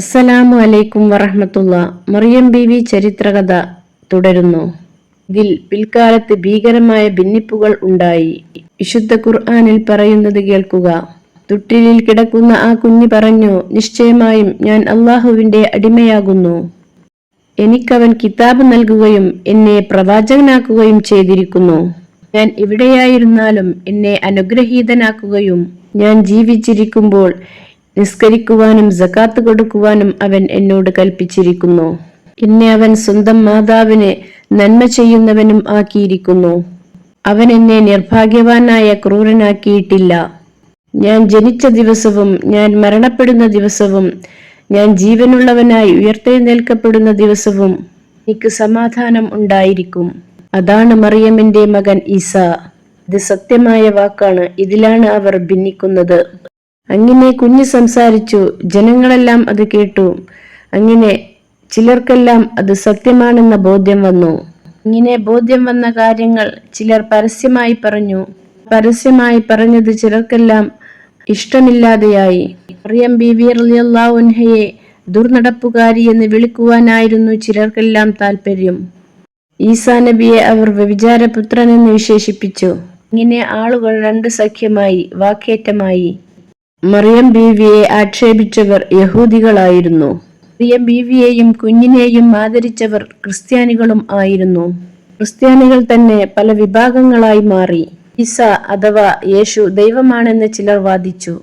അസ്സലാമു അലൈക്കും വറഹമത്തുള്ള. മറിയം ബീവി ചരിത്രകഥ തുടരുന്നു. ഇതിൽ പിൽക്കാലത്ത് ഭീകരമായ ഭിന്നിപ്പുകൾ ഉണ്ടായി. വിശുദ്ധ ഖുർആാനിൽ പറയുന്നത് കേൾക്കുക. തുട്ടിലിൽ കിടക്കുന്ന ആ കുഞ്ഞി പറഞ്ഞു നിശ്ചയമായും ഞാൻ അള്ളാഹുവിന്റെ അടിമയാകുന്നു. എനിക്കവൻ കിതാബ് നൽകുകയും എന്നെ പ്രവാചകനാക്കുകയും ചെയ്തിരിക്കുന്നു. ഞാൻ എവിടെയായിരുന്നാലും എന്നെ അനുഗ്രഹീതനാക്കുകയും ഞാൻ ജീവിച്ചിരിക്കുമ്പോൾ നിസ്കരിക്കുവാനും ജക്കാത്ത് കൊടുക്കുവാനും അവൻ എന്നോട് കൽപ്പിച്ചിരിക്കുന്നു. എന്നെ അവൻ സ്വന്തം മാതാവിനെ നന്മ ചെയ്യുന്നവനും ആക്കിയിരിക്കുന്നു. അവൻ എന്നെ നിർഭാഗ്യവാനായ ക്രൂരനാക്കിയിട്ടില്ല. ഞാൻ ജനിച്ച ദിവസവും ഞാൻ മരണപ്പെടുന്ന ദിവസവും ഞാൻ ജീവനുള്ളവനായി ഉയർത്തെഴുന്നേൽക്കപ്പെടുന്ന ദിവസവും എനിക്ക് സമാധാനം ഉണ്ടായിരിക്കും. അതാണ് മറിയമിന്റെ മകൻ ഈസ. ഇത് സത്യമായ വാക്കാണ്. ഇതിലാണ് അവർ ഭിന്നിക്കുന്നത്. അങ്ങനെ കുഞ്ഞ് സംസാരിച്ചു ജനങ്ങളെല്ലാം അത് കേട്ടു. അങ്ങനെ ചിലർക്കെല്ലാം അത് സത്യമാണെന്ന ബോധ്യം വന്നു. ഇങ്ങനെ ബോധ്യം വന്ന കാര്യങ്ങൾ ചിലർ പരസ്യമായി പറഞ്ഞു. പരസ്യമായി പറഞ്ഞത് ചിലർക്കെല്ലാം ഇഷ്ടമില്ലാതെയായി. മറിയം വി. റളിയല്ലാഹുൻഹയെ ദുർനടപ്പുകാരി എന്ന് വിളിക്കുവാനായിരുന്നു ചിലർക്കെല്ലാം താല്പര്യം ഈസാ നബിയെ അവർ വ്യഭിചാരപുത്രൻ എന്ന് വിശേഷിപ്പിച്ചു. ഇങ്ങനെ ആളുകൾ രണ്ട് സഖ്യമായി വാക്കേറ്റമായി. മറിയം ബീവിയെ ആക്ഷേപിച്ചവർ യഹൂദികളായിരുന്നു. മറിയം ബീവിയെയും കുഞ്ഞിനെയും ആദരിച്ചവർ ക്രിസ്ത്യാനികളും ആയിരുന്നു. ക്രിസ്ത്യാനികൾ തന്നെ പല വിഭാഗങ്ങളായി മാറി. ഈസ അഥവാ യേശു ദൈവമാണെന്ന് ചിലർ വാദിച്ചു.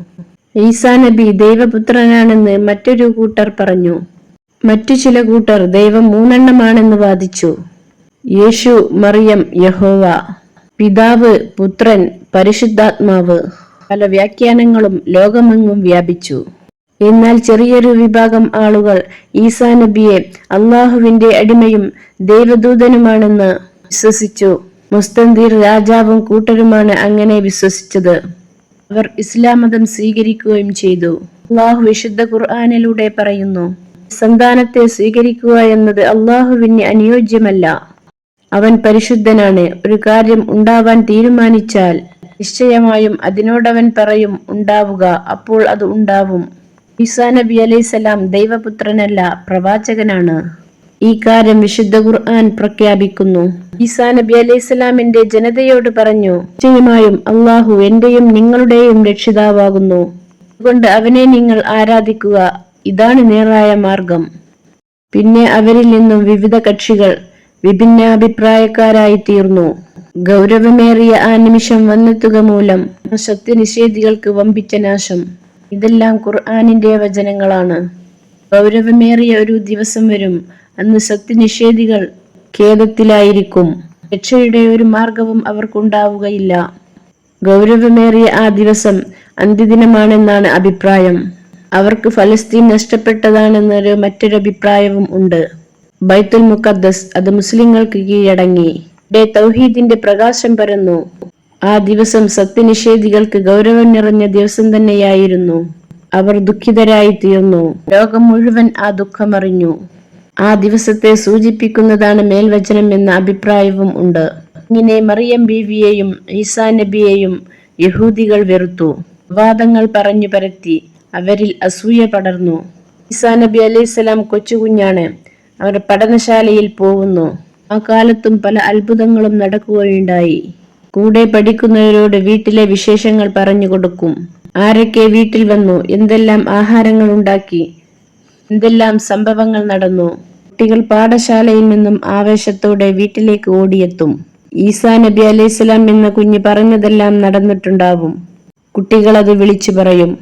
ഈസാ നബി ദൈവപുത്രനാണെന്ന് മറ്റൊരു കൂട്ടർ പറഞ്ഞു. മറ്റു ചില കൂട്ടർ ദൈവം മൂന്നെണ്ണമാണെന്ന് വാദിച്ചു. യേശു മറിയം യഹോവ പിതാവ് പുത്രൻ പരിശുദ്ധാത്മാവ്. പല വ്യാഖ്യാനങ്ങളും ലോകമെങ്ങും വ്യാപിച്ചു. എന്നാൽ ചെറിയൊരു വിഭാഗം ആളുകൾ ഈസാ നബിയെ അള്ളാഹുവിന്റെ അടിമയും ദൈവദൂതനുമാണെന്ന് വിശ്വസിച്ചു. മുസ്തന്ദീർ രാജാവും കൂട്ടരുമാണ് അങ്ങനെ വിശ്വസിച്ചത്. അവർ ഇസ്ലാം മതം സ്വീകരിക്കുകയും ചെയ്തു. അള്ളാഹു വിശുദ്ധ ഖുർആാനിലൂടെ പറയുന്നു സന്താനത്തെ സ്വീകരിക്കുക എന്നത് അള്ളാഹുവിന് അനുയോജ്യമല്ല. അവൻ പരിശുദ്ധനാണ്. ഒരു കാര്യം ഉണ്ടാവാൻ തീരുമാനിച്ചാൽ നിശ്ചയമായും അതിനോടവൻ പറയും ഉണ്ടാവുക അപ്പോൾ അത് ഉണ്ടാവും. ഈസാ നബി അലൈസലാം ദൈവപുത്രനല്ല പ്രവാചകനാണ്. ഈ കാര്യം വിശുദ്ധ ഖുർആൻ പ്രഖ്യാപിക്കുന്നു. ഈസാ നബി അലൈഹിസ്ലാമിന്റെ ജനതയോട് പറഞ്ഞു നിശ്ചയമായും അള്ളാഹു എന്റെയും നിങ്ങളുടെയും രക്ഷിതാവാകുന്നു. അതുകൊണ്ട് അവനെ നിങ്ങൾ ആരാധിക്കുക. ഇതാണ് നേരായ മാർഗം. പിന്നെ അവരിൽ നിന്നും വിവിധ കക്ഷികൾ വിഭിന്നാഭിപ്രായക്കാരായി തീർന്നു ഗൗരവമേറിയ ആ നിമിഷം വന്നെത്തുക മൂലം സത്യനിഷേധികൾക്ക് വമ്പിച്ച നാശം. ഇതെല്ലാം ഖുർആാനിന്റെ വചനങ്ങളാണ്. ഗൗരവമേറിയ ഒരു ദിവസം വരും. അന്ന് സത്യനിഷേധികൾ ഖേദത്തിലായിരിക്കും. രക്ഷയുടെ ഒരു മാർഗവും അവർക്കുണ്ടാവുകയില്ല. ഗൗരവമേറിയ ആ ദിവസം അന്ത്യദിനമാണെന്നാണ് അഭിപ്രായം. അവർക്ക് ഫലസ്തീൻ നഷ്ടപ്പെട്ടതാണെന്നൊരു മറ്റൊരു അഭിപ്രായവും ഉണ്ട്. ബൈത്തുൽ മുഖദ്ദസ് അത് മുസ്ലിങ്ങൾക്ക് കീഴടങ്ങി. ഇവിടെ തൗഹീദിന്റെ പ്രകാശം പരന്നു. ആ ദിവസം സത്യനിഷേധികൾക്ക് ഗൗരവം നിറഞ്ഞ ദിവസം തന്നെയായിരുന്നു. അവർ ദുഃഖിതരായി തീർന്നു. ലോകം മുഴുവൻ ആ ദുഃഖമറിഞ്ഞു. ആ ദിവസത്തെ സൂചിപ്പിക്കുന്നതാണ് മേൽവചനം എന്ന അഭിപ്രായവും ഉണ്ട്. ഇങ്ങനെ മറിയം ബീവിയെയും ഈസാ നബിയെയും യഹൂദികൾ വെറുത്തു. വാദങ്ങൾ പറഞ്ഞു പരത്തി. അവരിൽ അസൂയ പടർന്നു. ഈസാ നബി അലൈഹിസ്സലാം കൊച്ചുകുഞ്ഞാണ്. അവർ പഠനശാലയിൽ പോകുന്നു. ആ കാലത്തും പല അത്ഭുതങ്ങളും നടക്കുകയുണ്ടായി. കൂടെ പഠിക്കുന്നവരോട് വീട്ടിലെ വിശേഷങ്ങൾ പറഞ്ഞു കൊടുക്കും. ആരൊക്കെ വീട്ടിൽ വന്നു? എന്തെല്ലാം ആഹാരങ്ങൾ ഉണ്ടാക്കി? എന്തെല്ലാം സംഭവങ്ങൾ നടന്നു? കുട്ടികൾ പാഠശാലയിൽ നിന്നും ആവേശത്തോടെ വീട്ടിലേക്ക് ഓടിയെത്തും. ഈസാ നബി അലൈഹിസ്സലാം എന്ന കുഞ്ഞ് പറഞ്ഞതെല്ലാം നടന്നിട്ടുണ്ടാവും. കുട്ടികൾ അത് വിളിച്ചു പറയും.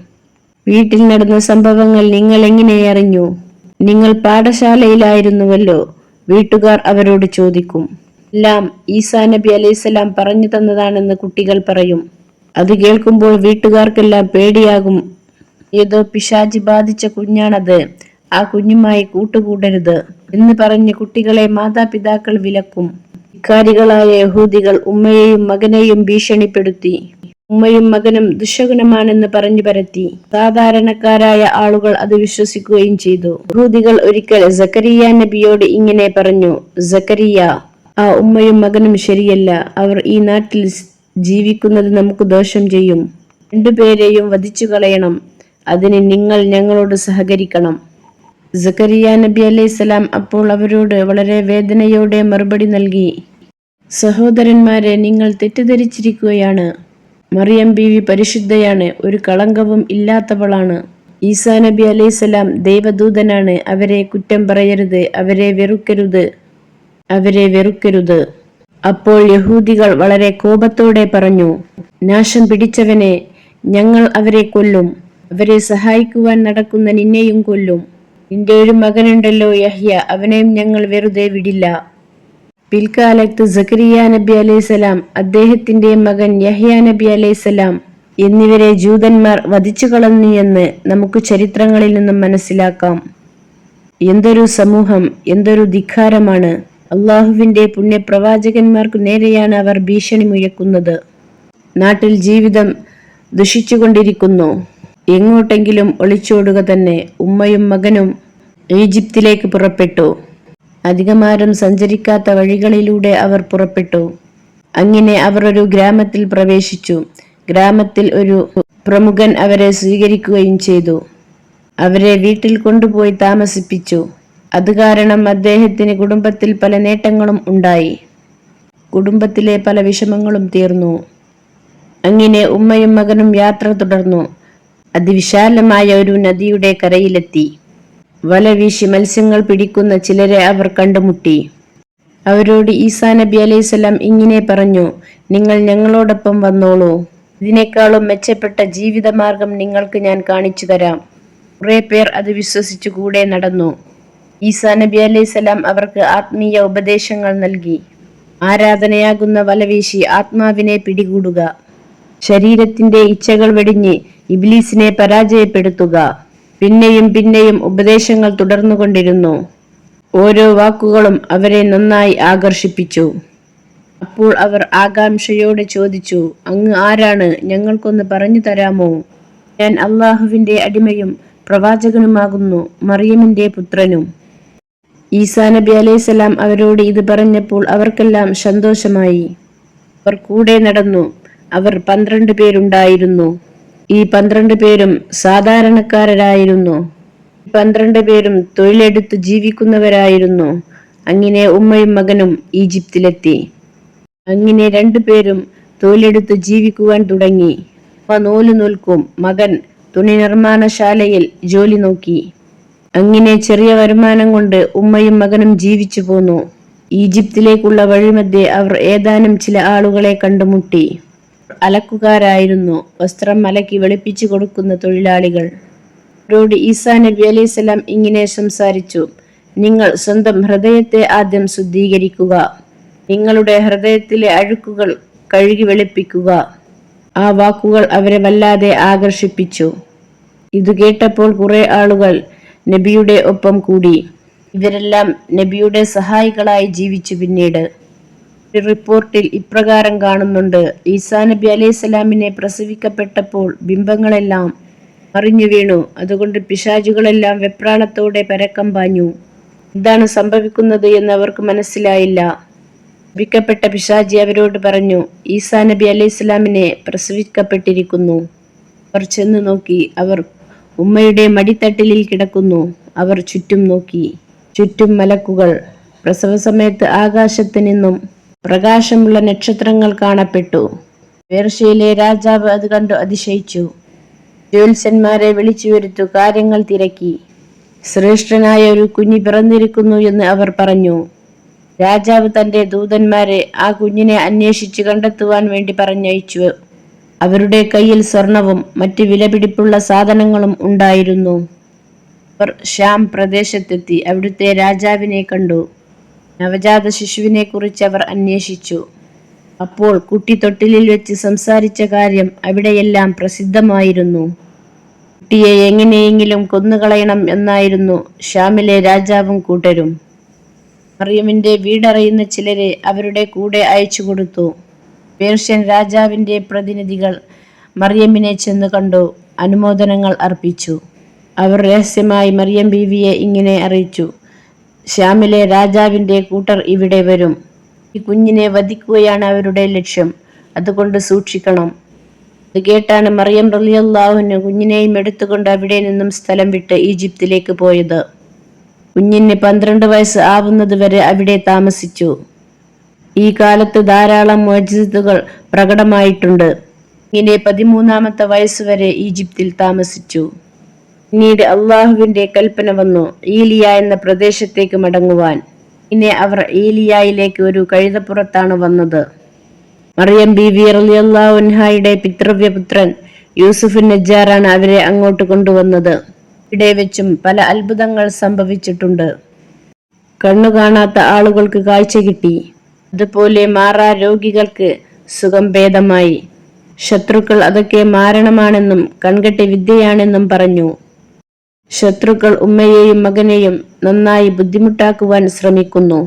വീട്ടിൽ നടന്ന സംഭവങ്ങൾ നിങ്ങൾ എങ്ങനെ അറിഞ്ഞു? നിങ്ങൾ പാഠശാലയിലായിരുന്നുവല്ലോ. വീട്ടുകാർ അവരോട് ചോദിക്കും എല്ലാം ഈസാ നബി അലൈഹിസ്സലാം പറഞ്ഞു തന്നതാണെന്ന് കുട്ടികൾ പറയും. അത് കേൾക്കുമ്പോൾ വീട്ടുകാർക്കെല്ലാം പേടിയാകും. ഏതോ പിശാചി ബാധിച്ച കുഞ്ഞാണത്. ആ കുഞ്ഞുമായി കൂട്ടുകൂടരുത് എന്ന് പറഞ്ഞ് കുട്ടികളെ മാതാപിതാക്കൾ വിലക്കും. ഇക്കാരികളായ യഹൂദികൾ ഉമ്മയെയും മകനെയും ഭീഷണിപ്പെടുത്തി. ഉമ്മയും മകനും ദുശകുനമാണെന്ന് പറഞ്ഞു പരത്തി. സാധാരണക്കാരായ ആളുകൾ അത് വിശ്വസിക്കുകയും ചെയ്തു. യഹൂദികൾ ഒരിക്കൽ സക്കരിയ നബിയോട് ഇങ്ങനെ പറഞ്ഞു സക്കരിയ ആ ഉമ്മയും മകനും ശരിയല്ല. അവർ ഈ നാട്ടിൽ ജീവിക്കുന്നത് നമുക്ക് ദോഷം ചെയ്യും. രണ്ടുപേരെയും വധിച്ചു കളയണം അതിന് നിങ്ങൾ ഞങ്ങളോട് സഹകരിക്കണം. സക്കരിയ നബി അലൈഹിസ്സലാം അപ്പോൾ അവരോട് വളരെ വേദനയോടെ മറുപടി നൽകി സഹോദരന്മാരെ നിങ്ങൾ തെറ്റിദ്ധരിച്ചിരിക്കുകയാണ്. മറിയം ബീവി പരിശുദ്ധയാണ് ഒരു കളങ്കവും ഇല്ലാത്തവളാണ്. ഈസാ നബി അലൈഹിസ്സലാം ദൈവദൂതനാണ് അവരെ കുറ്റം പറയരുത് അവരെ വെറുക്കരുത് അവരെ വെറുക്കരുത്. അപ്പോൾ യഹൂദികൾ വളരെ കോപത്തോടെ പറഞ്ഞു നാശം പിടിച്ചവനെ ഞങ്ങൾ അവരെ കൊല്ലും അവരെ സഹായിക്കുവാൻ നടക്കുന്ന നിന്നെയും കൊല്ലും. നിന്റെ ഒരു മകനുണ്ടല്ലോ യഹ്യ അവനെയും ഞങ്ങൾ വെറുതെ വിടില്ല. പിൽക്കാലത്ത് സക്കരിയ നബി അലൈഹിസലാം അദ്ദേഹത്തിന്റെ മകൻ യഹ്യ നബി അലൈഹിസലാം എന്നിവരെ ജൂതന്മാർ വധിച്ചു കളഞ്ഞു എന്ന് നമുക്ക് ചരിത്രങ്ങളിൽ നിന്നും മനസ്സിലാക്കാം. എന്തൊരു സമൂഹം എന്തൊരു ധിക്കാരമാണ്. അള്ളാഹുവിന്റെ പുണ്യപ്രവാചകന്മാർക്ക് നേരെയാണ് അവർ ഭീഷണി മുഴക്കുന്നത് നാട്ടിൽ ജീവിതം ദുഷിച്ചുകൊണ്ടിരിക്കുന്നു. എങ്ങോട്ടെങ്കിലും ഒളിച്ചോടുക തന്നെ ഉമ്മയും മകനും ഈജിപ്തിലേക്ക് പുറപ്പെട്ടു. അധികമാരും സഞ്ചരിക്കാത്ത വഴികളിലൂടെ അവർ പുറപ്പെട്ടു. അങ്ങനെ അവർ ഒരു ഗ്രാമത്തിൽ പ്രവേശിച്ചു. ഗ്രാമത്തിൽ ഒരു പ്രമുഖൻ അവരെ സ്വീകരിക്കുകയും ചെയ്തു. അവരെ വീട്ടിൽ കൊണ്ടുപോയി താമസിപ്പിച്ചു. അത് കാരണം അദ്ദേഹത്തിന് കുടുംബത്തിൽ പല നേട്ടങ്ങളും ഉണ്ടായി. കുടുംബത്തിലെ പല വിഷമങ്ങളും തീർന്നു. അങ്ങനെ ഉമ്മയും മകനും യാത്ര തുടർന്നു. അതിവിശാലമായ ഒരു നദിയുടെ കരയിലെത്തി. വല വീശി മത്സ്യങ്ങൾ പിടിക്കുന്ന ചിലരെ അവർ കണ്ടുമുട്ടി. അവരോട് ഈസാ നബി അലൈഹിസ്സലാം ഇങ്ങനെ പറഞ്ഞു നിങ്ങൾ ഞങ്ങളോടൊപ്പം വന്നോളൂ. ഇതിനേക്കാളും മെച്ചപ്പെട്ട ജീവിതമാർഗം നിങ്ങൾക്ക് ഞാൻ കാണിച്ചു തരാം. കുറെ പേർ അത് വിശ്വസിച്ചു കൂടെ നടന്നു. ഈസാ നബി അലൈഹിസ്സലാം അവർക്ക് ആത്മീയ ഉപദേശങ്ങൾ നൽകി. ആരാധനയാകുന്ന വലവീശി ആത്മാവിനെ പിടികൂടുക. ശരീരത്തിന്റെ ഇച്ഛകൾ വെടിഞ്ഞ് ഇബ്ലീസിനെ പരാജയപ്പെടുത്തുക. പിന്നെയും പിന്നെയും ഉപദേശങ്ങൾ തുടർന്നുകൊണ്ടിരുന്നു. ഓരോ വാക്കുകളും അവരെ നന്നായി ആകർഷിപ്പിച്ചു. അപ്പോൾ അവർ ആകാംക്ഷയോടെ ചോദിച്ചു അങ്ങ് ആരാണ്? ഞങ്ങൾക്കൊന്ന് പറഞ്ഞു തരാമോ? ഞാൻ അള്ളാഹുവിന്റെ അടിമയും പ്രവാചകനുമാകുന്നു മറിയമിന്റെ പുത്രനും. ഈസാ നബി അലൈഹിസ്സലാം അവരോട് ഇത് പറഞ്ഞപ്പോൾ അവർക്കെല്ലാം സന്തോഷമായി. അവർ കൂടെ നടന്നു. അവർ പന്ത്രണ്ട് പേരുണ്ടായിരുന്നു. ഈ പന്ത്രണ്ട് പേരും സാധാരണക്കാരായിരുന്നു. പന്ത്രണ്ട് പേരും തൊഴിലെടുത്ത് ജീവിക്കുന്നവരായിരുന്നു. അങ്ങനെ ഉമ്മയും മകനും ഈജിപ്തിലെത്തി. അങ്ങനെ രണ്ടുപേരും തൊഴിലെടുത്ത് ജീവിക്കുവാൻ തുടങ്ങി. അവ നൂൽ നൂൽക്കും മകൻ തുണി നിർമ്മാണശാലയിൽ ജോലി നോക്കി. അങ്ങനെ ചെറിയ വരുമാനം കൊണ്ട് ഉമ്മയും മകനും ജീവിച്ചു പോന്നു. ഈജിപ്തിലേക്കുള്ള വഴിമധ്യേ അവർ ഏതാനും ചില ആളുകളെ കണ്ടുമുട്ടി. അലക്കുകാരായിരുന്നു. വസ്ത്രം അലക്കി വെളുപ്പിച്ചു കൊടുക്കുന്ന തൊഴിലാളികൾ. അവരോട് ഈസാ നബി അലൈഹിസ്സലാം ഇങ്ങനെ സംസാരിച്ചു നിങ്ങൾ സ്വന്തം ഹൃദയത്തെ ആദ്യം ശുദ്ധീകരിക്കുക. നിങ്ങളുടെ ഹൃദയത്തിലെ അഴുക്കുകൾ കഴുകി വെളുപ്പിക്കുക. ആ വാക്കുകൾ അവരെ വല്ലാതെ ആകർഷിപ്പിച്ചു. ഇത് കേട്ടപ്പോൾ കുറെ ആളുകൾ നബിയുടെ ഒപ്പം കൂടി. ഇവരെല്ലാം നബിയുടെ സഹായികളായി ജീവിച്ചു പിന്നീട്. റിപ്പോർട്ടിൽ ഇപ്രകാരം കാണുന്നുണ്ട്. ഈസാ നബി അലൈഹി സ്വലാമിനെ പ്രസവിക്കപ്പെട്ടപ്പോൾ ബിംബങ്ങളെല്ലാം മറിഞ്ഞു വീണു. അതുകൊണ്ട് പിശാചുകളെല്ലാം വെപ്രാളത്തോടെ പരക്കം പാഞ്ഞു. എന്താണ് സംഭവിക്കുന്നത് എന്ന് അവർക്ക് മനസ്സിലായില്ല. വിക്കപ്പെട്ട പിശാജി അവരോട് പറഞ്ഞു ഈസാ നബി അലൈഹി സ്വലാമിനെ പ്രസവിക്കപ്പെട്ടിരിക്കുന്നു. അവർ ചെന്നു നോക്കി. അവർ ഉമ്മയുടെ മടിത്തട്ടിലിൽ കിടക്കുന്നു. അവർ ചുറ്റും നോക്കി. ചുറ്റും മലക്കുകൾ. പ്രസവ സമയത്ത് ആകാശത്ത് നിന്നും പ്രകാശമുള്ള നക്ഷത്രങ്ങൾ കാണപ്പെട്ടു. പേർഷ്യയിലെ രാജാവ് അത് കണ്ടു അതിശയിച്ചു. ജ്യോത്സ്യന്മാരെ വിളിച്ചു വരുത്തു കാര്യങ്ങൾ തിരക്കി. ശ്രേഷ്ഠനായ ഒരു കുഞ്ഞി പിറന്നിരിക്കുന്നു എന്ന് അവർ പറഞ്ഞു. രാജാവ് തന്റെ ദൂതന്മാരെ ആ കുഞ്ഞിനെ അന്വേഷിച്ച് കണ്ടെത്തുവാൻ വേണ്ടി പറഞ്ഞയച്ചു. അവരുടെ കയ്യിൽ സ്വർണവും മറ്റ് വിലപിടിപ്പുള്ള സാധനങ്ങളും ഉണ്ടായിരുന്നു. അവർ ശ്യാം പ്രദേശത്തെത്തി അവിടുത്തെ രാജാവിനെ കണ്ടു. നവജാത ശിശുവിനെ കുറിച്ച് അവർ അന്വേഷിച്ചു. അപ്പോൾ കുട്ടി തൊട്ടിലിൽ വെച്ച് സംസാരിച്ച കാര്യം അവിടെയെല്ലാം പ്രസിദ്ധമായിരുന്നു. കുട്ടിയെ എങ്ങനെയെങ്കിലും കൊന്നുകളയണം എന്നായിരുന്നു ഷ്യാമിലെ രാജാവും കൂട്ടരും. മറിയമിന്റെ വീടറിയുന്ന ചിലരെ അവരുടെ കൂടെ അയച്ചു കൊടുത്തു. പേർഷ്യൻ രാജാവിന്റെ പ്രതിനിധികൾ മറിയമ്മിനെ ചെന്ന് കണ്ടു അനുമോദനങ്ങൾ അർപ്പിച്ചു. അവർ രഹസ്യമായി മറിയം ബീവിയെ ഇങ്ങനെ അറിയിച്ചു. ശ്യാമിലെ രാജാവിന്റെ കൂട്ടർ ഇവിടെ വരും. ഈ കുഞ്ഞിനെ വധിക്കുകയാണ് അവരുടെ ലക്ഷ്യം. അതുകൊണ്ട് സൂക്ഷിക്കണം. ഇത് കേട്ടാണ് മറിയം റലിയല്ലാഹുവിന് കുഞ്ഞിനെയും എടുത്തുകൊണ്ട് അവിടെ നിന്നും സ്ഥലം വിട്ട് ഈജിപ്തിലേക്ക് പോയത്. കുഞ്ഞിന് പന്ത്രണ്ട് വയസ്സ് ആവുന്നത് വരെ അവിടെ താമസിച്ചു. ഈ കാലത്ത് ധാരാളം മോചിതുകൾ പ്രകടമായിട്ടുണ്ട്. ഇങ്ങനെ പതിമൂന്നാമത്തെ വയസ്സുവരെ ഈജിപ്തിൽ താമസിച്ചു. പിന്നീട് അള്ളാഹുവിന്റെ കൽപ്പന വന്നു. ഈലിയ എന്ന പ്രദേശത്തേക്ക് മടങ്ങുവാൻ. പിന്നെ അവർ ഈലിയായിലേക്ക് ഒരു കഴുതപ്പുറത്താണ് വന്നത്. മറിയം ബി വി അള്ളാഹുൻഹായുടെ പിതൃവ്യപുത്രൻ യൂസുഫ് നജ്ജാറാണ് അവരെ അങ്ങോട്ട് കൊണ്ടുവന്നത്. ഇവിടെ വെച്ചും പല അത്ഭുതങ്ങൾ സംഭവിച്ചിട്ടുണ്ട്. കണ്ണു കാണാത്ത ആളുകൾക്ക് കാഴ്ച കിട്ടി. അതുപോലെ മാറാ രോഗികൾക്ക് സുഖം ഭേദമായി. ശത്രുക്കൾ അതൊക്കെ മാരണമാണെന്നും കൺകെട്ടി വിദ്യയാണെന്നും പറഞ്ഞു. ശത്രുക്കൾ ഉമ്മയെയും മകനെയും നന്നായി ബുദ്ധിമുട്ടാക്കുവാൻ ശ്രമിക്കുന്നു.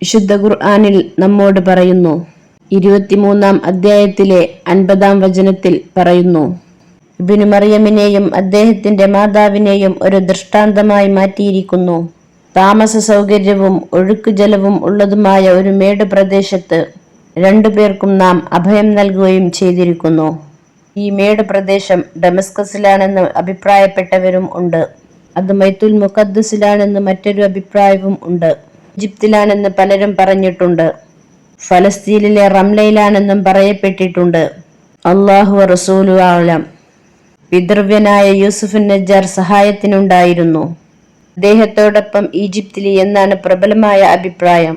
വിശുദ്ധ ഖുർആാനിൽ നമ്മോട് പറയുന്നു. ഇരുപത്തിമൂന്നാം അധ്യായത്തിലെ അൻപതാം വചനത്തിൽ പറയുന്നു. ഇബിനു മറിയമിനെയും അദ്ദേഹത്തിന്റെ മാതാവിനെയും ഒരു ദൃഷ്ടാന്തമായി മാറ്റിയിരിക്കുന്നു. താമസ സൗകര്യവും ഒഴുക്കുജലവും ഉള്ളതുമായ ഒരു മേട് പ്രദേശത്ത് രണ്ടുപേർക്കും നാം അഭയം നൽകുകയും ചെയ്തിരിക്കുന്നു. ഈ മേട് പ്രദേശം ഡെമസ്കസിലാണെന്ന് അഭിപ്രായപ്പെട്ടവരും ഉണ്ട്. അത് മൈത്തുൽ മുഖദ്സിലാണെന്ന് മറ്റൊരു അഭിപ്രായവും ഉണ്ട്. ഈജിപ്തിലാണെന്ന് പലരും പറഞ്ഞിട്ടുണ്ട്. ഫലസ്തീനിലെ റംലയിലാണെന്നും പറയപ്പെട്ടിട്ടുണ്ട്. അള്ളാഹു റസൂലു ആലം. പിതൃവ്യനായ യൂസുഫ് നജ്ജാർ സഹായത്തിനുണ്ടായിരുന്നു. അദ്ദേഹത്തോടൊപ്പം ഈജിപ്തിലെ എന്നാണ് പ്രബലമായ അഭിപ്രായം.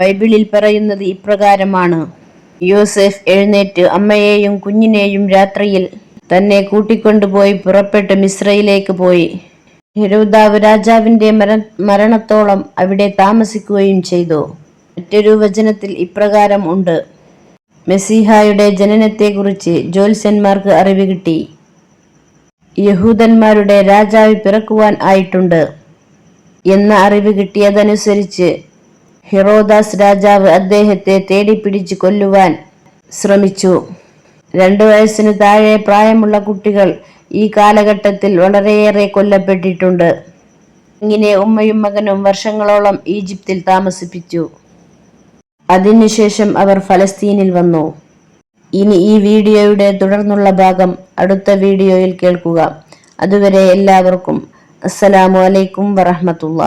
ബൈബിളിൽ പറയുന്നത് ഇപ്രകാരമാണ്. യൂസഫ് എഴുന്നേറ്റ് അമ്മയെയും കുഞ്ഞിനെയും രാത്രിയിൽ തന്നെ കൂട്ടിക്കൊണ്ടുപോയി പുറപ്പെട്ട് മിശ്രയിലേക്ക് പോയി. ഹെരോദാവ് രാജാവിന്റെ മര മരണത്തോളം അവിടെ താമസിക്കുകയും ചെയ്തു. മറ്റൊരു വചനത്തിൽ ഇപ്രകാരം ഉണ്ട്. മെസ്സിഹായുടെ ജനനത്തെക്കുറിച്ച് ജ്യോത്സ്യന്മാർക്ക് അറിവ് കിട്ടി. യഹൂദന്മാരുടെ രാജാവ് പിറക്കുവാൻ ആയിട്ടുണ്ട്. എന്ന അറിവ് കിട്ടിയതനുസരിച്ച് ഹിറോദാസ് രാജാവ് അദ്ദേഹത്തെ തേടിപ്പിടിച്ച് കൊല്ലുവാൻ ശ്രമിച്ചു. രണ്ടു വയസ്സിന് താഴെ പ്രായമുള്ള കുട്ടികൾ ഈ കാലഘട്ടത്തിൽ വളരെയേറെ കൊല്ലപ്പെട്ടിട്ടുണ്ട്. ഇങ്ങനെ ഉമ്മയും മകനും വർഷങ്ങളോളം ഈജിപ്തിൽ താമസിപ്പിച്ചു. അതിനുശേഷം അവർ ഫലസ്തീനിൽ വന്നു. ഇനി ഈ വീഡിയോയുടെ തുടർന്നുള്ള ഭാഗം അടുത്ത വീഡിയോയിൽ കേൾക്കുക. അതുവരെ എല്ലാവർക്കും അസ്സലാമു അലൈക്കും വറഹമത്തുള്ള